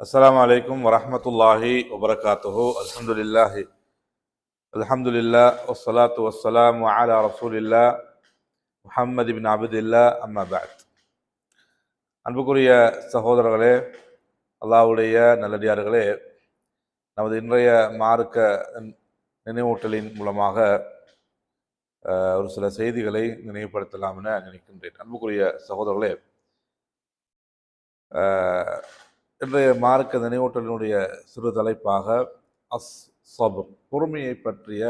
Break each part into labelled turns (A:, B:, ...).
A: السلام عليكم ورحمة الله وبركاته الحمد لله الحمد لله والصلاة والسلام على رسول الله முஹம்மது பின் அபுதில்லா அம்மா பேத் அன்புக்குரிய சகோதரர்களே அல்லாஹ்வுடைய நல்லடியார்களே நமது இன்றைய மார்க்க நினைவூட்டலின் மூலமாக அஹ், ஒரு சில செய்திகளை நினைவுபடுத்தலாம் என நினைக்கின்றேன் அன்புக்குரிய சகோதரர்களே அஹ், இன்றைய மார்க்க நினைவூட்டலினுடைய சிறு தலைப்பாக அஸ் சபர் பொறுமையை பற்றிய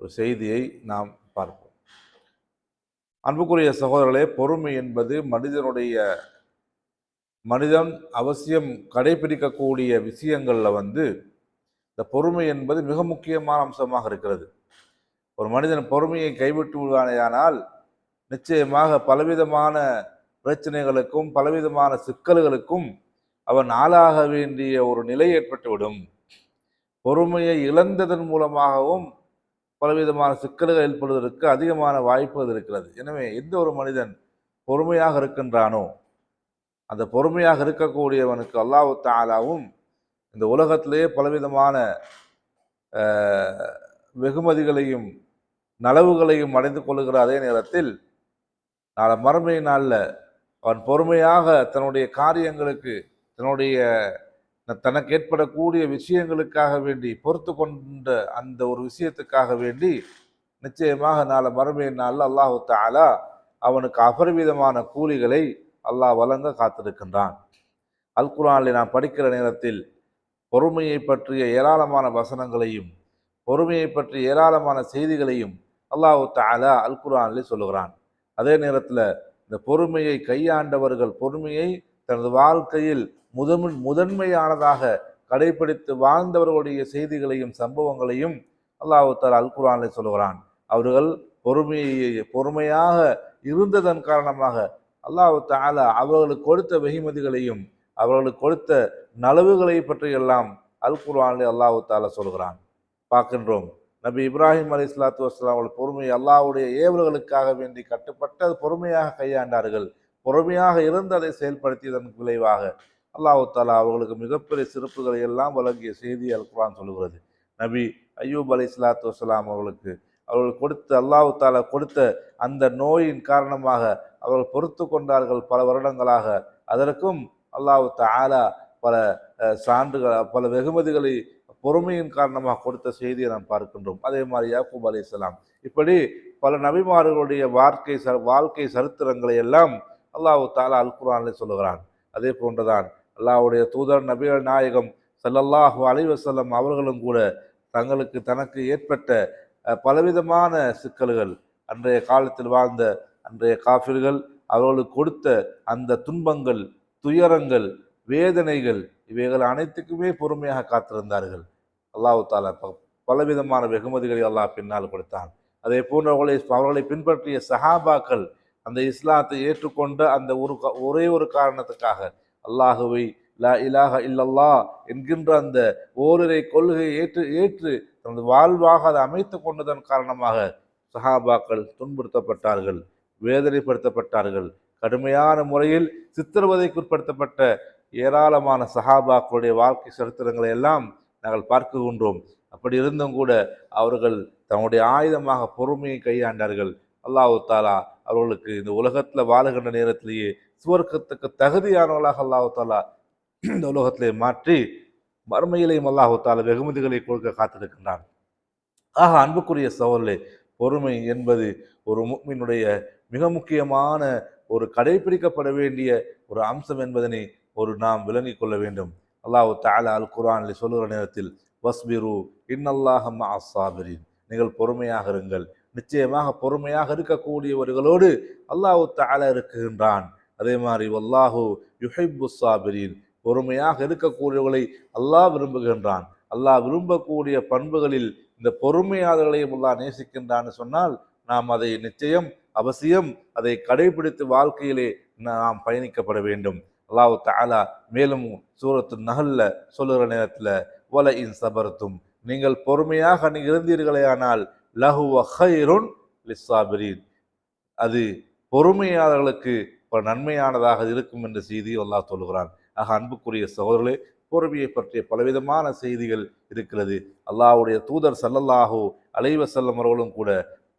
A: ஒரு செய்தியை நாம் பார்ப்போம். அன்புக்குரிய சகோதரர்களே பொறுமை என்பது மனிதனுடைய மனிதன் அவசியம் கடைபிடிக்கக்கூடிய விஷயங்களில் வந்து இந்த பொறுமை என்பது மிக முக்கியமான அம்சமாக இருக்கிறது. ஒரு மனிதன் பொறுமையை கைவிட்டு விடுவானேயானால் நிச்சயமாக பலவிதமான பிரச்சனைகளுக்கும் பலவிதமான சிக்கல்களுக்கும் அவன் ஆளாக வேண்டிய ஒரு நிலை ஏற்பட்டுவிடும். பொறுமையை இழந்ததன் மூலமாகவும் பலவிதமான சிக்கல்கள் ஏற்படுவதற்கு அதிகமான வாய்ப்புகள் இருக்கிறது. எனவே எந்த ஒரு மனிதன் பொறுமையாக இருக்கின்றானோ அந்த பொறுமையாக இருக்கக்கூடியவனுக்கு அல்லாஹ் தாலாவும் இந்த உலகத்திலேயே பலவிதமான வெகுமதிகளையும் நலவுகளையும் அடைந்து கொள்ளுகிற அதே நேரத்தில் நாளை மறுமை நாளில் அவன் பொறுமையாக தன்னுடைய காரியங்களுக்கு தன்னுடைய தனக்கு ஏற்படக்கூடிய விஷயங்களுக்காக வேண்டி பொறுத்து கொண்ட அந்த ஒரு விஷயத்துக்காக வேண்டி நிச்சயமாக நாளை மறுமைய நாளில் அல்லாஹு தாலா அவனுக்கு அபரிவிதமான கூலிகளை அல்லாஹ் வழங்க காத்திருக்கின்றான். அல் குர்ஆனில் நான் படிக்கிற நேரத்தில் பொறுமையை பற்றிய ஏராளமான வசனங்களையும் பொறுமையை பற்றிய ஏராளமான செய்திகளையும் அல்லாஹு தாலா அல் குர்ஆனில் சொல்லுகிறான். அதே நேரத்தில் இந்த பொறுமையை கையாண்டவர்கள் பொறுமையை தனது வாழ்க்கையில் முதன் முதன்மையானதாக கடைபிடித்து வாழ்ந்தவர்களுடைய செய்திகளையும் சம்பவங்களையும் அல்லாஹு அல் குர்ஆனில் சொல்லுகிறான். அவர்கள் பொறுமையை பொறுமையாக இருந்ததன் காரணமாக அல்லாஹு தாலா அவர்களுக்கு கொடுத்த வெகுமதிகளையும் அவர்களுக்கு கொடுத்த நலவுகளை பற்றியெல்லாம் அல் குர்ஆனில் அல்லாஹு தாலா சொல்கிறான் பார்க்கின்றோம். நபி இப்ராஹிம் அலி இஸ்லாத்து வஸ்லாம் அவர்கள் பொறுமை அல்லாவுடைய ஏவல்களுக்காக வேண்டி கட்டுப்பட்டு அது பொறுமையாக கையாண்டார்கள். பொறுமையாக இருந்து அதை செயல்படுத்தியதன் விளைவாக அல்லாஹு தாலா அவர்களுக்கு மிகப்பெரிய சிறப்புகளை எல்லாம் வழங்கிய செய்தி அல்குரான் சொல்லுகிறது. நபி ஐயூப் அலி இஸ்லாத்து வலாம் அவர்களுக்கு அவர்கள் கொடுத்த அல்லாஹு தாலா கொடுத்த அந்த நோயின் காரணமாக அவர்கள் பொறுத்து கொண்டார்கள் பல வருடங்களாக. அதற்கும் அல்லாஹு தாலா பல சான்றுகள் பல வெகுமதிகளை பொறுமையின் காரணமாக கொடுத்த செய்தியை நாம் பார்க்கின்றோம். அதே மாதிரி யாக்கூப் அலி இஸ்லாம் இப்படி பல நபிமார்களுடைய வாழ்க்கை ச வாழ்க்கை சரித்திரங்களை எல்லாம் அல்லாஹு தாலா அல் குர்ஆனில் சொல்லுகிறான். அதே போன்றுதான் அல்லாவுடைய தூதர் நபிகள் நாயகம் ஸல்லல்லாஹு அலைஹி அவர்களும் கூட தங்களுக்கு தனக்கு ஏற்பட்ட பலவிதமான சிக்கல்கள் அன்றைய காலத்தில் வாழ்ந்த அன்றைய காஃபிர்கள் அவர்களுக்கு கொடுத்த அந்த துன்பங்கள் துயரங்கள் வேதனைகள் இவைகள் அனைத்துக்குமே பொறுமையாக காத்திருந்தார்கள். அல்லாஹு தாலா பலவிதமான வெகுமதிகளை அல்லாஹ் பின்னால் கொடுத்தான். அதே போன்று அவர்களை அவர்களை பின்பற்றிய சஹாபாக்கள் அந்த இஸ்லாத்தை ஏற்றுக்கொண்ட அந்த ஒரு ஒரே ஒரு காரணத்துக்காக அல்லாஹுவை லா இலாக இல்லல்லா என்கின்ற அந்த ஓரிரை கொள்கையை ஏற்று ஏற்று தனது வாழ்வாக அதை அமைத்து கொண்டதன் காரணமாக சஹாபாக்கள் துன்புறுத்தப்பட்டார்கள் வேதனைப்படுத்தப்பட்டார்கள். கடுமையான முறையில் சித்திரவதைக்குட்படுத்தப்பட்ட ஏராளமான சஹாபாக்களுடைய வாழ்க்கை சரித்திரங்களை எல்லாம் நாங்கள் பார்க்குகின்றோம் அப்படி இருந்தும் கூட அவர்கள் தன்னுடைய ஆயுதமாக பொறுமையை கையாண்டார்கள். அல்லாஹு தாலா அவர்களுக்கு இந்த உலகத்தில் வாழுகின்ற நேரத்திலேயே சுவர்க்கத்துக்கு தகுதியானவர்களாக அல்லாஹாலா இந்த உலகத்திலே மாற்றி மறுமையிலையும் அல்லாஹால வெகுமதிகளை கொடுக்க காத்திருக்கின்றான். ஆக அன்புக்குரிய சோழர்களே பொறுமை என்பது ஒரு முக்மினுடைய மிக முக்கியமான ஒரு கடைபிடிக்கப்பட வேண்டிய ஒரு அம்சம் என்பதனை ஒரு நாம் விளங்கிக் கொள்ள வேண்டும். அல்லாஹு தஆலா அல் குரானில் சொல்லுகிற நேரத்தில் வஸ்பிரு இன்னல்லாஹ மஅஸ்ஸாபிரின் நீங்கள் பொறுமையாக இருங்கள். நிச்சயமாக பொறுமையாக இருக்கக்கூடியவர்களோடு அல்லாஹு தஆலா இருக்குகின்றான். அதே மாதிரி வல்லாஹு யுஹிப்பு சாபிரின் பொறுமையாக இருக்கக்கூடியவர்களை அல்லாஹ் விரும்புகின்றான். அல்லாஹ் விரும்பக்கூடிய பண்புகளில் இந்த பொறுமையாளர்களையும் அல்லாஹ் நேசிக்கின்றான்னு சொன்னால் நாம் அதை நிச்சயம் அவசியம் அதை கடைபிடித்து வாழ்க்கையிலே நாம் பயணிக்கப்பட வேண்டும். அல்லாஹ் தாலா மேலும் சூரத்து நகல்ல சொல்லுகிற நேரத்தில் ஒல இன் சபர்த்தும் நீங்கள் பொறுமையாக நீ இருந்தீர்களேயானால் லஹுவ ஹைருன் லிஸ்ஸாபிரீன் அது பொறுமையாளர்களுக்கு நன்மையானதாக இருக்கும் என்ற செய்தியை அல்லாஹ் சொல்லுகிறான். ஆக அன்புக்குரிய சகோதரர்களே பொறுமையை பற்றிய பலவிதமான செய்திகள் இருக்கிறது. அல்லாஹுடைய தூதர் சல்லல்லாஹோ அலைவசல்லம் அவர்களும் கூட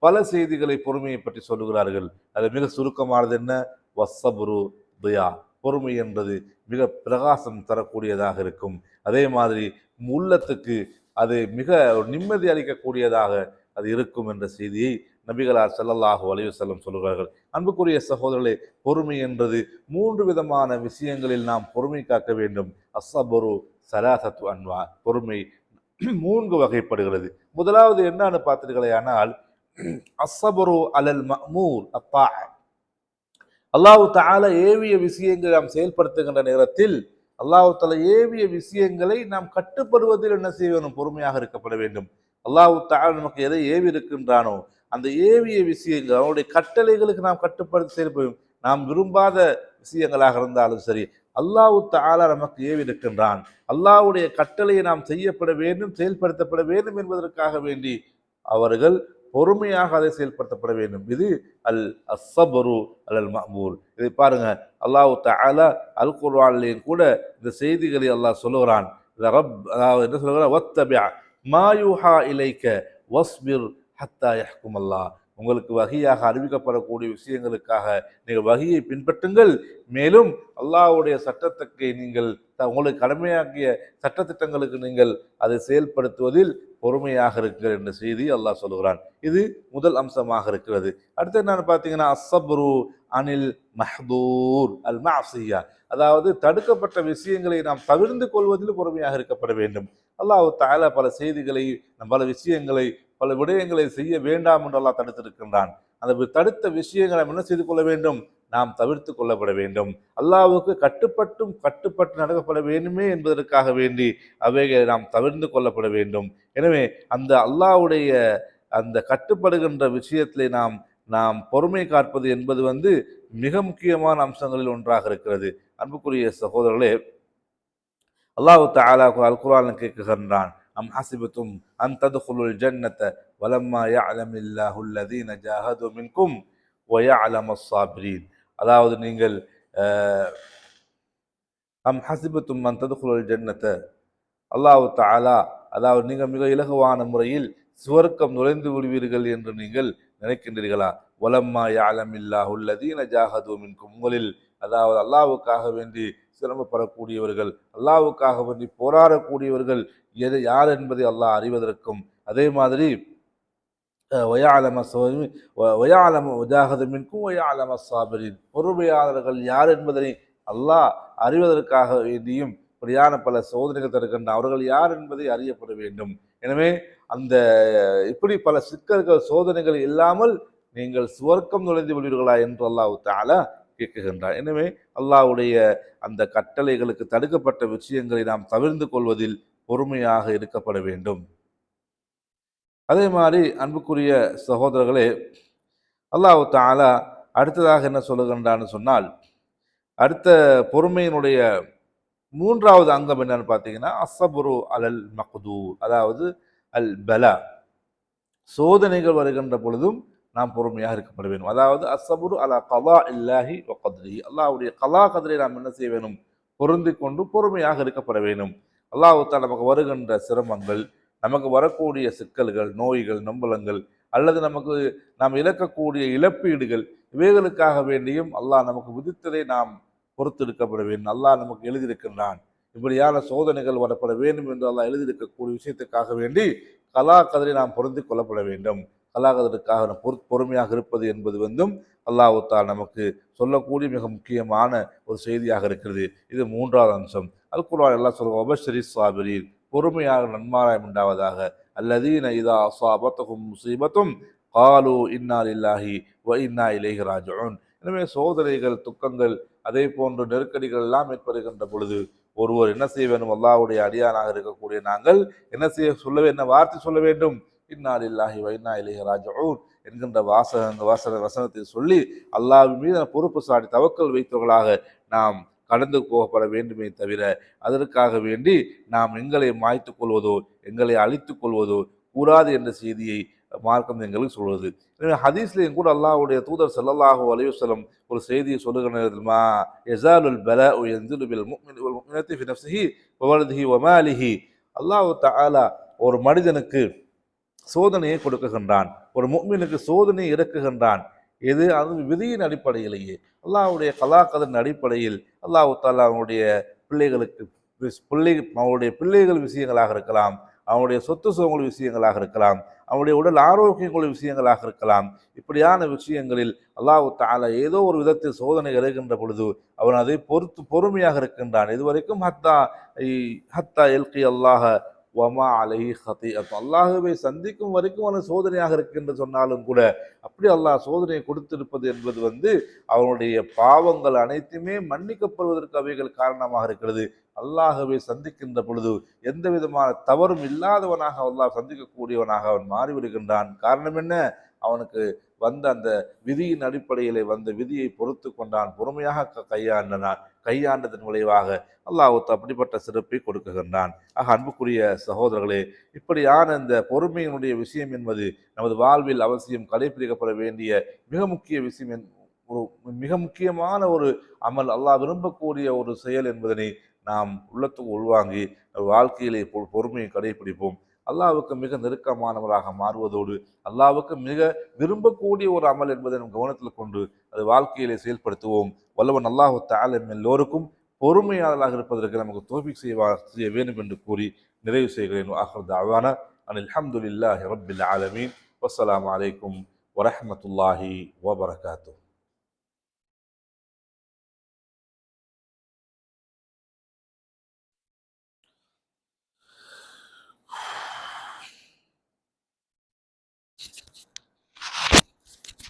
A: பல செய்திகளை பொறுமையை பற்றி சொல்லுகிறார்கள். அது மிக சுருக்கமானது என்ன? வசபுரு துயா. பொறுமை என்பது மிக பிரகாசம் தரக்கூடியதாக இருக்கும். அதே மாதிரி உள்ளத்துக்கு அது மிக நிம்மதி அளிக்கக்கூடியதாக அது இருக்கும் என்ற செய்தியை நபிகளார் செல்லல்லாஹு வலிவு வஸல்லம் சொல்கிறார்கள் அன்புக்குரிய சகோதரர்களே பொறுமை என்பது மூன்று விதமான விஷயங்களில் நாம் பொறுமை காக்க வேண்டும். அஸ்ஸபரு சலாசத்து அன்வா பொறுமை மூன்று வகைப்படுகிறது. முதலாவது என்னன்னு பார்த்தீர்களே ஆனால் அஸ்ஸபரு அலல் மஅமூர் அப்பா அல்லாஹு தால ஏவிய விஷயங்களை நாம் செயல்படுத்துகின்ற நேரத்தில் அல்லாஹு தஆலா ஏவிய விஷயங்களை நாம் கட்டுப்படுவதில் என்ன செய்ய வேண்டும்? பொறுமையாக இருக்கப்பட வேண்டும். அல்லாஹு தஆலா நமக்கு எதை ஏவி இருக்கின்றானோ அந்த ஏவிய விஷயங்கள் அவனுடைய கட்டளைகளுக்கு நாம் கட்டுப்படுத்தி செயல்படும் நாம் விரும்பாத விஷயங்களாக இருந்தாலும் சரி அல்லாஹு தாலா நமக்கு ஏவி இருக்கின்றான் அல்லாஹ்வுடைய கட்டளையை நாம் செய்யப்பட வேண்டும் செயல்படுத்தப்பட வேண்டும் என்பதற்காக வேண்டி அவர்கள் பொறுமையாக அதை செயல்படுத்தப்பட வேண்டும். இது அல் அசபரு அல் மஅமூர். இதை பாருங்க அல்லாஹு தாலா அல் குர்வான்லேயும் கூட இந்த செய்திகளை அல்லாஹ் சொல்லுகிறான். இந்த ரப் அதாவது என்ன சொல்லுகிறான்? ஒத்தபியா மா யூஹா இலைக்க வஸ்பிர் ஹத்தா யஹ்கும் அல்லாஹ் உங்களுக்கு வகையாக அறிவிக்கப்படக்கூடிய விஷயங்களுக்காக நீங்கள் வகையை பின்பற்றுங்கள். மேலும் அல்லாஹ்வுடைய சட்டத்துக்கு நீங்கள் த- உங்களுக்கு கடமையாக்கிய சட்டத்திட்டங்களுக்கு நீங்கள் அதை செயல்படுத்துவதில் பொறுமையாக இருக்கிற என்ற செய்தி அல்லாஹ் சொல்லுகிறான். இது முதல் அம்சமாக இருக்கிறது. அடுத்து என்னன்னு பார்த்தீங்கன்னா அசப்ரு அனில் மஹதூர் அல் மஅசியா அதாவது தடுக்கப்பட்ட விஷயங்களை நாம் தவிர்ந்து கொள்வதில் பொறுமையாக இருக்கப்பட வேண்டும். அல்லாஹ் தஆலா பல செய்திகளை பல விஷயங்களை பல விடயங்களை செய்ய வேண்டாம் என்று அல்லாஹ் தடுத்திருக்கின்றான். அந்த தடுத்த விஷயங்களை என்ன செய்து கொள்ள வேண்டும்? நாம் தவிர்த்து கொள்ளப்பட வேண்டும். அல்லாவுக்கு கட்டுப்பட்டும் கட்டுப்பட்டு நடக்கப்பட வேண்டுமே என்பதற்காக வேண்டி அவைகளை நாம் தவிர்த்து கொள்ளப்பட வேண்டும். எனவே அந்த அல்லாஹ்வுடைய அந்த கட்டுப்படுகின்ற விஷயத்திலே நாம் நாம் பொறுமை காற்பது என்பது வந்து மிக முக்கியமான அம்சங்களில் ஒன்றாக இருக்கிறது. அன்புக்குரிய சகோதரர்களே அல்லாஹ் தாலா அல் குரான் கேட்குகின்றான் அம் ஹசிபத்தும் அன் ததுகுலுல் ஜன்னத வலம்மா யஅலமில்லாஹு அல்லதீன ஜாஹது மின்கும் வ யஅலமஸ் சாபிரீன் அதாவது நீங்கள் அஹ், அம் ஹசிபத்தும் அன் ததுகுலுல் ஜன்னத அல்லாஹ் தஆலா அதாவது நீங்கள் மிக இலகுவான முறையில் சுவர்க்கம் நுழைந்து விடுவீர்கள் என்று நீங்கள் நினைக்கின்றீர்களா? வலம்மா யாலமில்லாஹு அல்லதீன ஜாஹது மின்கும். உங்களில் அதாவது அல்லாவுக்காக வேண்டி சிரமப்படக்கூடியவர்கள் அல்லாஹ்வுக்காக வேண்டி போராடக்கூடியவர்கள் எது யார் என்பதை அல்லாஹ் அறிவதற்கும் அதே மாதிரி ஒயாலம சோமி சோதரி வயாலம உஜாகது சாபரின். பொறுமையாளர்கள் யார் என்பதனை அல்லாஹ் அறிவதற்காக வேண்டியும் இப்படியான பல சோதனைகள் தருகின்ற அவர்கள் யார் என்பதை அறியப்பட வேண்டும். எனவே அந்த இப்படி பல சிக்கல்கள் சோதனைகள் இல்லாமல் நீங்கள் சுவர்க்கம் நுழைந்து விடுவீர்களா என்று அல்லாஹ் தாலா கேட்குகின்றார் எனவே அல்லாஹ்வுடைய அந்த கட்டளைகளுக்கு தடுக்கப்பட்ட விஷயங்களை நாம் தவிர்ந்து கொள்வதில் பொறுமையாக இருக்கப்பட வேண்டும். அதே மாதிரி அன்புக்குரிய சகோதரர்களே அல்லாஹ் தாலா அடுத்ததாக என்ன சொல்லுகின்றான்னு சொன்னால் அடுத்த பொறுமையினுடைய மூன்றாவது அங்கம் என்னன்னு பார்த்தீங்கன்னா அசபுரு அலல் மக்தூர் அதாவது அல் பலா. சோதனைகள் வருகின்ற பொழுதும் நாம் பொறுமையாக இருக்கப்பட வேண்டும். அதாவது அசபுரு அலா கலா இல்லாஹி ஒக்கதிரி அல்லாஹ்வுடைய கலா கதிரை நாம் என்ன செய்ய வேணும் பொருந்தி கொண்டு பொறுமையாக இருக்கப்பட வேண்டும். அல்லாஹ் நமக்கு வருகின்ற சிரமங்கள் நமக்கு வரக்கூடிய சிக்கல்கள் நோய்கள் நம்பலங்கள் அல்லது நமக்கு நாம் இழக்கக்கூடிய இழப்பீடுகள் இவைகளுக்காக வேண்டியும் அல்லாஹ் நமக்கு விதித்ததை நாம் பொறுத்தெடுக்கப்பட வேண்டும். அல்லாஹ் நமக்கு எழுதியிருக்கின்றான். இப்படியான சோதனைகள் வரப்பட வேண்டும் என்று அல்லாஹ் எழுதியிருக்கக்கூடிய விஷயத்துக்காக வேண்டி கலா கதிரை நாம் பொருந்தி கொள்ளப்பட வேண்டும். தலாகதற்காக பொறு பொறுமையாக இருப்பது என்பது வந்தும் அல்லாஹால் நமக்கு சொல்லக்கூடிய மிக முக்கியமான ஒரு செய்தியாக இருக்கிறது. இது மூன்றாவது அம்சம். அல் குர்ஆன் எல்லாம் சொல்லுவோம் ஒபஸ்ரீ சாபிரீர் பொறுமையாக நன்மாராயம் உண்டாவதாக. அல்லதீன இதா அசாபத்தகும் முசீபத்தும் காலு இன்னால் இல்லாஹி வ இன்னா இலேஹி ராஜோன் எனவே சோதனைகள் துக்கங்கள் அதே போன்ற நெருக்கடிகள் எல்லாம் ஏற்படுகின்ற பொழுது ஒருவர் என்ன செய்ய வேண்டும்? அல்லாவுடைய அடியானாக இருக்கக்கூடிய நாங்கள் என்ன செய்ய சொல்ல என்ன வார்த்தை சொல்ல வேண்டும்? இன்னா வைனா வ இன்னா இலைஹி ராஜிஊன் என்கின்ற வாசக வாசன வசனத்தை சொல்லி அல்லாவின் மீது பொறுப்பு சாட்டி தவக்கல் வைத்தவர்களாக நாம் கடந்து போகப்பட வேண்டுமே தவிர அதற்காக வேண்டி நாம் எங்களை மாய்த்துக் கொள்வதோ எங்களை அழித்துக் கொள்வதோ கூடாது என்ற செய்தியை மார்க்கம் எங்களுக்கு சொல்வது எனவே ஹதீஸ்லேயும் கூட அல்லாஹுடைய தூதர் செல்லல்லாஹோ அலைஹி ஒரு செய்தியை சொல்லுகிற தெரியுமா? எசாலுல் பல எந்திலு பில் முஃமின் வல் முஃமினத்தி ஃபி நஃப்ஸிஹி வ ஒரு மனிதனுக்கு சோதனையை கொடுக்குகின்றான். ஒரு முஃமினுக்கு சோதனை இறக்குகின்றான் எது? அது விதியின் அடிப்படையிலேயே. அல்லாவுடைய கலாக்கதன் அடிப்படையில் அல்லாஹ் தாலா அவனுடைய பிள்ளைகளுக்கு பிள்ளை அவனுடைய பிள்ளைகள் விஷயங்களாக இருக்கலாம். அவனுடைய சொத்து சுகங்கள் விஷயங்களாக இருக்கலாம். அவனுடைய உடல் ஆரோக்கியங்கள் விஷயங்களாக இருக்கலாம். இப்படியான விஷயங்களில் அல்லாஹு தாலா ஏதோ ஒரு விதத்தில் சோதனை இறகின்ற பொழுது அவன் அதை பொறுத்து பொறுமையாக இருக்கின்றான். இதுவரைக்கும் ஹத்தா ஹத்தா எல்கி அல்லாஹ வமா ஹத்தி அப்போ அல்லாஹுவை சந்திக்கும் வரைக்கும் அவன் சோதனையாக இருக்கின்ற சொன்னாலும் கூட அப்படி அல்லாஹ் சோதனையை கொடுத்திருப்பது என்பது வந்து அவனுடைய பாவங்கள் அனைத்துமே மன்னிக்கப்படுவதற்கு அவைகள் காரணமாக இருக்கிறது. அல்லாஹுவை சந்திக்கின்ற பொழுது எந்த விதமான தவறும் இல்லாதவனாக அல்லாஹ் சந்திக்கக்கூடியவனாக அவன் மாறிவிடுகின்றான். காரணம் என்ன? அவனுக்கு வந்த அந்த விதியின் அடிப்படையிலே வந்த விதியை பொறுத்து கொண்டான் பொறுமையாக க- கையாண்டனான் கையாண்டதன் விளைவாக அல்லாஹ் அப்படிப்பட்ட சிறப்பை கொடுக்குகின்றான். ஆக அன்புக்குரிய சகோதரர்களே இப்படியான இந்த பொறுமையினுடைய விஷயம் என்பது நமது வாழ்வில் அவசியம் கடைபிடிக்கப்பட வேண்டிய மிக முக்கிய விஷயம் என்- ஒரு மிக முக்கியமான ஒரு அமல் அல்லாஹ் விரும்பக்கூடிய ஒரு செயல் என்பதனை நாம் உள்ளத்துக்கு உள்வாங்கி வாழ்க்கையிலே பொறுமையை கடைபிடிப்போம். அல்லாவுக்கு மிக நெருக்கமானவராக மாறுவதோடு அல்லாவுக்கு மிக விரும்பக்கூடிய ஒரு அமல் என்பதை நம் கவனத்தில் கொண்டு அது வாழ்க்கையிலே செயல்படுத்துவோம். வல்லவன் அல்லாஹு தாலம் எல்லோருக்கும் பொறுமையாளராக இருப்பதற்கு நமக்கு தோஃபிக் செய்வா செய்ய வேண்டும் என்று கூறி நிறைவு செய்கிறேன். ஆஹர் தாவானா அன் அல்ஹம்துலில்லாஹி ரபில் ஆலமீன். வசலாம் அலைக்கும் வரமத்துல்லாஹி வபரகாத்தூ